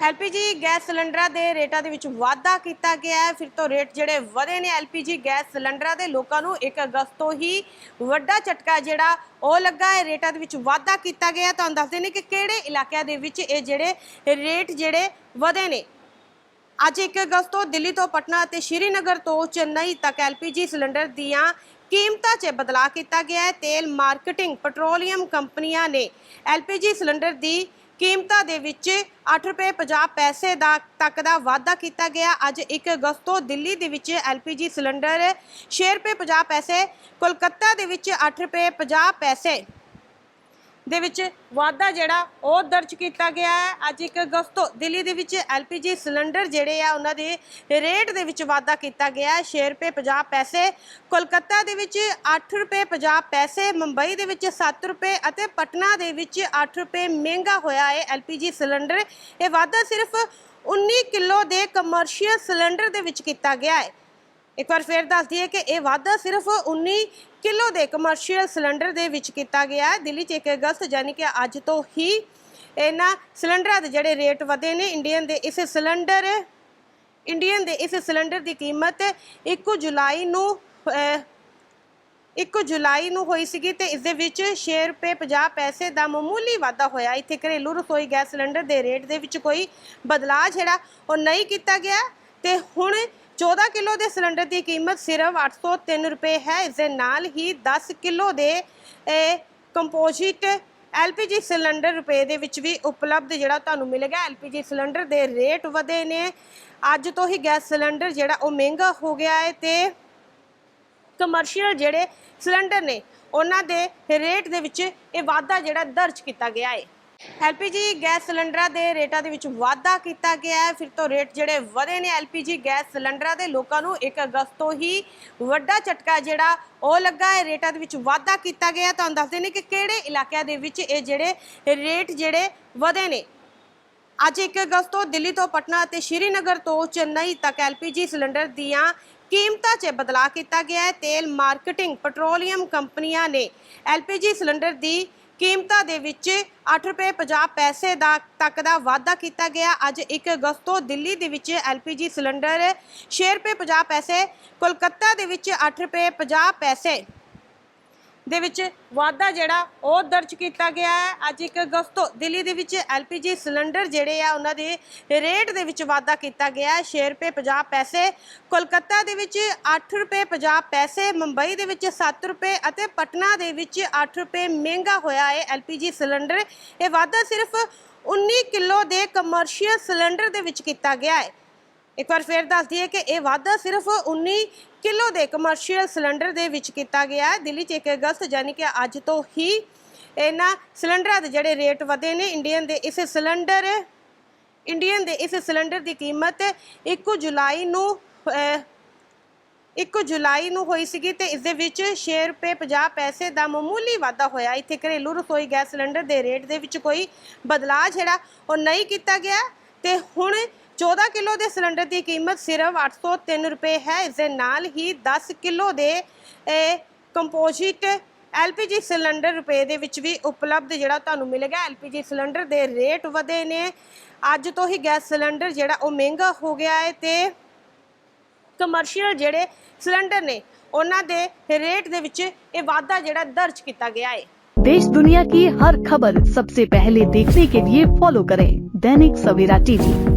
LPG gas ਸਿਲੰਡਰਾਂ ਦੇ ਰੇਟਾਂ ਦੇ ਵਿੱਚ ਵਾਧਾ ਕੀਤਾ ਗਿਆ ਹੈ। ਫਿਰ ਤੋਂ ਰੇਟ ਜਿਹੜੇ ਵਧੇ ਨੇ ਐਲਪੀਜੀ ਗੈਸ ਸਿਲੰਡਰਾਂ ਦੇ, ਲੋਕਾਂ ਨੂੰ 1 ਅਗਸਤ ਤੋਂ ਹੀ ਵੱਡਾ ਝਟਕਾ ਜਿਹੜਾ ਉਹ ਲੱਗਾ ਹੈ। ਰੇਟਾਂ ਦੇ ਵਿੱਚ ਵਾਧਾ ਕੀਤਾ ਗਿਆ। ਹੈ। ਤੁਹਾਨੂੰ ਦੱਸਦੇ ਨੇ ਕਿ ਕਿਹੜੇ ਇਲਾਕਿਆਂ ਦੇ ਵਿੱਚ ਇਹ ਜਿਹੜੇ ਰੇਟ ਜਿਹੜੇ ਵਧੇ ਨੇ? ਅੱਜ 1 ਅਗਸਤ ਤੋਂ ਦਿੱਲੀ ਤੋਂ ਪਟਨਾ ਅਤੇ ਸ਼੍ਰੀਨਗਰ ਤੋਂ ਚੇਨਈ ਤੱਕ ਐਲਪੀਜੀ ਸਿਲੰਡਰ ਦੀਆਂ ਕੀਮਤਾਂ 'ਚ ਬਦਲਾਅ ਕੀਤਾ ਗਿਆ ਹੈ। ਤੇਲ ਮਾਰਕੀਟਿੰਗ ਪੈਟਰੋਲੀਅਮ ਕੰਪਨੀਆਂ ਨੇ ਐਲਪੀਜੀ ਸਿਲੰਡਰ ਦੀ ਕੀਮਤਾਂ ਦੇ ਵਿੱਚ 8 ਰੁਪਏ 50 ਪੈਸੇ ਦਾ ਤੱਕ ਦਾ ਵਾਧਾ ਕੀਤਾ ਗਿਆ। ਅੱਜ 1 ਅਗਸਤ ਤੋਂ ਦਿੱਲੀ ਦੇ ਵਿੱਚ ਐਲਪੀਜੀ ਸਿਲੰਡਰ 6 ਰੁਪਏ 50 ਪੈਸੇ, ਕੋਲਕਾਤਾ ਦੇ ਵਿੱਚ 8 ਰੁਪਏ 50 ਪੈਸੇ ਦੇ ਵਿੱਚ ਵਾਧਾ ਜਿਹੜਾ ਉਹ ਦਰਜ ਕੀਤਾ ਗਿਆ ਹੈ। ਅੱਜ 1 ਅਗਸਤ ਤੋਂ ਦਿੱਲੀ ਦੇ ਵਿੱਚ ਐਲਪੀਜੀ ਸਿਲੰਡਰ ਜਿਹੜੇ ਆ, ਉਹਨਾਂ ਦੇ ਰੇਟ ਦੇ ਵਿੱਚ ਵਾਧਾ ਕੀਤਾ ਗਿਆ ਹੈ। 6 ਰੁਪਏ 50 ਪੈਸੇ, ਕੋਲਕਾਤਾ ਦੇ ਵਿੱਚ 8 ਰੁਪਏ 50 ਪੈਸੇ, ਮੁੰਬਈ ਦੇ ਵਿੱਚ 7 ਰੁਪਏ ਅਤੇ ਪਟਨਾ ਦੇ ਵਿੱਚ 8 ਰੁਪਏ ਮਹਿੰਗਾ ਹੋਇਆ ਹੈ ਐਲਪੀਜੀ ਸਿਲੰਡਰ। ਇਹ ਵਾਧਾ ਸਿਰਫ 19 ਕਿਲੋ ਦੇ ਕਮਰਸ਼ੀਅਲ ਸਿਲੰਡਰ ਦੇ ਵਿੱਚ ਕੀਤਾ ਗਿਆ ਹੈ। ਇੱਕ ਵਾਰ ਫੇਰ ਦੱਸ ਦਈਏ ਕਿ ਇਹ ਵਾਧਾ ਸਿਰਫ 19 ਕਿਲੋ ਦੇ ਕਮਰਸ਼ੀਅਲ ਸਿਲੰਡਰ ਦੇ ਵਿੱਚ ਕੀਤਾ ਗਿਆ ਹੈ। ਦਿੱਲੀ 'ਚ 1 ਅਗਸਤ ਯਾਨੀ ਕਿ ਅੱਜ ਤੋਂ ਹੀ ਇਹਨਾਂ ਸਿਲੰਡਰਾਂ ਦੇ ਜਿਹੜੇ ਰੇਟ ਵਧੇ ਨੇ ਇੰਡੀਅਨ ਦੇ ਇਸ ਸਿਲੰਡਰ ਇੰਡੀਅਨ ਦੇ ਇਸ ਸਿਲੰਡਰ ਦੀ ਕੀਮਤ 1 ਜੁਲਾਈ ਨੂੰ ਅਹ, 1 ਜੁਲਾਈ ਨੂੰ ਹੋਈ ਸੀਗੀ ਤੇ ਇਸ ਦੇ ਵਿੱਚ 6 ਰੁਪਏ 50 ਪੈਸੇ ਦਾ ਮਾਮੂਲੀ ਵਾਧਾ ਹੋਇਆ। ਇੱਥੇ ਘਰੇਲੂ ਰਸੋਈ ਗੈਸ ਸਿਲੰਡਰ ਦੇ ਰੇਟ ਦੇ ਵਿੱਚ ਕੋਈ ਬਦਲਾਅ ਜਿਹੜਾ ਉਹ ਨਹੀਂ ਕੀਤਾ ਗਿਆ ਤੇ ਹੁਣ 14 ਕਿਲੋ ਦੇ ਸਿਲੰਡਰ ਦੀ ਕੀਮਤ ਸਿਰਫ 803 ਰੁਪਏ ਹੈ। ਇਸ ਦੇ ਨਾਲ ਹੀ 10 ਕਿਲੋ ਦੇ ਕੰਪੋਜ਼ਿਟ ਐਲਪੀਜੀ ਸਿਲੰਡਰ ਰੁਪਏ ਦੇ ਵਿੱਚ ਵੀ ਉਪਲਬਧ ਜਿਹੜਾ ਤੁਹਾਨੂੰ ਮਿਲੇਗਾ ਐਲਪੀਜੀ ਸਿਲੰਡਰ ਦੇ ਰੇਟ ਵਧੇ ਨੇ। ਅੱਜ ਤੋਂ ਹੀ ਗੈਸ ਸਿਲੰਡਰ ਜਿਹੜਾ ਉਹ ਮਹਿੰਗਾ ਹੋ ਗਿਆ ਹੈ ਤੇ ਕਮਰਸ਼ੀਅਲ ਜਿਹੜੇ ਸਿਲੰਡਰ ਨੇ, ਉਹਨਾਂ ਦੇ ਰੇਟ ਦੇ ਵਿੱਚ ਇਹ ਵਾਧਾ ਜਿਹੜਾ ਦਰਜ ਕੀਤਾ ਗਿਆ ਹੈ। ਐਲਪੀਜੀ ਗੈਸ ਸਿਲੰਡਰਾਂ ਦੇ ਰੇਟਾਂ ਦੇ ਵਿੱਚ ਵਾਧਾ ਕੀਤਾ ਗਿਆ ਹੈ। ਫਿਰ ਤੋਂ ਰੇਟ ਜਿਹੜੇ ਵਧੇ ਨੇ ਐਲਪੀਜੀ ਗੈਸ ਸਿਲੰਡਰਾਂ ਦੇ ਲੋਕਾਂ ਨੂੰ 1 ਅਗਸਤ ਤੋਂ ਹੀ ਵੱਡਾ ਝਟਕਾ ਜਿਹੜਾ ਉਹ ਲੱਗਾ ਹੈ। ਰੇਟਾਂ ਦੇ ਵਿੱਚ ਵਾਧਾ ਕੀਤਾ ਗਿਆ। ਤੁਹਾਨੂੰ ਦੱਸਦੇ ਨੇ ਕਿ ਕਿਹੜੇ ਇਲਾਕਿਆਂ ਦੇ ਵਿੱਚ ਇਹ ਜਿਹੜੇ ਰੇਟ ਜਿਹੜੇ ਵਧੇ ਨੇ? ਅੱਜ 1 ਅਗਸਤ ਤੋਂ ਦਿੱਲੀ ਤੋਂ ਪਟਨਾ ਅਤੇ ਸ਼੍ਰੀਨਗਰ ਤੋਂ ਚੇਨਈ ਤੱਕ ਐਲਪੀਜੀ ਸਿਲੰਡਰ ਦੀਆਂ ਕੀਮਤਾਂ 'ਚ ਬਦਲਾਅ ਕੀਤਾ ਗਿਆ ਹੈ। ਤੇਲ ਮਾਰਕੀਟਿੰਗ ਪੈਟਰੋਲੀਅਮ ਕੰਪਨੀਆਂ ਨੇ ਐਲਪੀਜੀ ਸਿਲੰਡਰ ਦੀ ਕੀਮਤਾਂ ਦੇ ਵਿੱਚ 8 ਰੁਪਏ 50 ਪੈਸੇ ਦਾ ਤੱਕ ਦਾ ਵਾਧਾ ਕੀਤਾ ਗਿਆ। ਅੱਜ 1 ਅਗਸਤ ਤੋਂ ਦਿੱਲੀ ਦੇ ਵਿੱਚ ਐਲਪੀਜੀ ਸਿਲੰਡਰ 6 ਰੁਪਏ 50 ਪੈਸੇ, ਕੋਲਕਾਤਾ ਦੇ ਵਿੱਚ 8 ਰੁਪਏ 50 ਪੈਸੇ ਦੇ ਵਿੱਚ ਵਾਧਾ ਜਿਹੜਾ ਉਹ ਦਰਜ ਕੀਤਾ ਗਿਆ ਹੈ। ਅੱਜ 1 ਅਗਸਤ ਤੋਂ ਦਿੱਲੀ ਦੇ ਵਿੱਚ ਐਲਪੀਜੀ ਸਿਲੰਡਰ ਜਿਹੜੇ ਆ, ਉਹਨਾਂ ਦੇ ਰੇਟ ਦੇ ਵਿੱਚ ਵਾਧਾ ਕੀਤਾ ਗਿਆ ਹੈ। 6 ਰੁਪਏ 50 ਪੈਸੇ, ਕੋਲਕਾਤਾ ਦੇ ਵਿੱਚ 8 ਰੁਪਏ 50 ਪੈਸੇ, ਮੁੰਬਈ ਦੇ ਵਿੱਚ 7 ਰੁਪਏ ਅਤੇ ਪਟਨਾ ਦੇ ਵਿੱਚ 8 ਰੁਪਏ ਮਹਿੰਗਾ ਹੋਇਆ ਹੈ ਐਲਪੀਜੀ ਸਿਲੰਡਰ। ਇਹ ਵਾਧਾ ਸਿਰਫ 19 ਕਿਲੋ ਦੇ ਕਮਰਸ਼ੀਅਲ ਸਿਲੰਡਰ ਦੇ ਵਿੱਚ ਕੀਤਾ ਗਿਆ ਹੈ। ਇੱਕ ਵਾਰ ਫੇਰ ਦੱਸ ਦਈਏ ਕਿ ਇਹ ਵਾਧਾ ਸਿਰਫ 19 ਕਿਲੋ ਦੇ ਕਮਰਸ਼ੀਅਲ ਸਿਲੰਡਰ ਦੇ ਵਿੱਚ ਕੀਤਾ ਗਿਆ ਹੈ। ਦਿੱਲੀ 'ਚ 1 ਅਗਸਤ ਯਾਨੀ ਕਿ ਅੱਜ ਤੋਂ ਹੀ ਇਹਨਾਂ ਸਿਲੰਡਰਾਂ ਦੇ ਜਿਹੜੇ ਰੇਟ ਵਧੇ ਨੇ ਇੰਡੀਅਨ ਦੇ ਇਸ ਸਿਲੰਡਰ ਇੰਡੀਅਨ ਦੇ ਇਸ ਸਿਲੰਡਰ ਦੀ ਕੀਮਤ 1 ਜੁਲਾਈ ਨੂੰ ਅਹ, 1 ਜੁਲਾਈ ਨੂੰ ਹੋਈ ਸੀਗੀ ਤੇ ਇਸ ਦੇ ਵਿੱਚ 6 ਰੁਪਏ 50 ਪੈਸੇ ਦਾ ਮਾਮੂਲੀ ਵਾਧਾ ਹੋਇਆ। ਇੱਥੇ ਘਰੇਲੂ ਰਸੋਈ ਗੈਸ ਸਿਲੰਡਰ ਦੇ ਰੇਟ ਦੇ ਵਿੱਚ ਕੋਈ ਬਦਲਾਅ ਜਿਹੜਾ ਉਹ ਨਹੀਂ ਕੀਤਾ ਗਿਆ ਤੇ ਹੁਣ 14 ਕਿਲੋ ਦੇ ਸਿਲੰਡਰ ਦੀ ਕੀਮਤ ਸਿਰਫ 803 ਰੁਪਏ ਹੈ ਇਸ ਦੇ ਨਾਲ ਹੀ 10 ਕਿਲੋ ਦੇ ਕੰਪੋਜ਼ਿਟ ਐਲਪੀਜੀ ਸਿਲੰਡਰ ਰੁਪਏ ਦੇ ਵਿੱਚ ਵੀ ਉਪਲਬਧ ਜਿਹੜਾ ਤੁਹਾਨੂੰ ਮਿਲੇਗਾ ਐਲਪੀਜੀ ਸਿਲੰਡਰ ਦੇ ਰੇਟ ਵਧੇ ਨੇ ਅੱਜ ਤੋਂ ਹੀ ਗੈਸ ਸਿਲੰਡਰ ਜਿਹੜਾ ਉਹ ਮਹਿੰਗਾ ਹੋ ਗਿਆ ਹੈ ਤੇ ਕਮਰਸ਼ੀਅਲ ਜਿਹੜੇ ਸਿਲੰਡਰ ਨੇ ਉਹਨਾਂ ਦੇ ਰੇਟ ਦੇ ਵਿੱਚ ਇਹ ਵਾਧਾ ਜਿਹੜਾ ਦਰਜ ਕੀਤਾ ਗਿਆ ਹੈ देश दुनिया की हर खबर सबसे पहले देखने के लिए फॉलो करें दैनिक सवेरा टीवी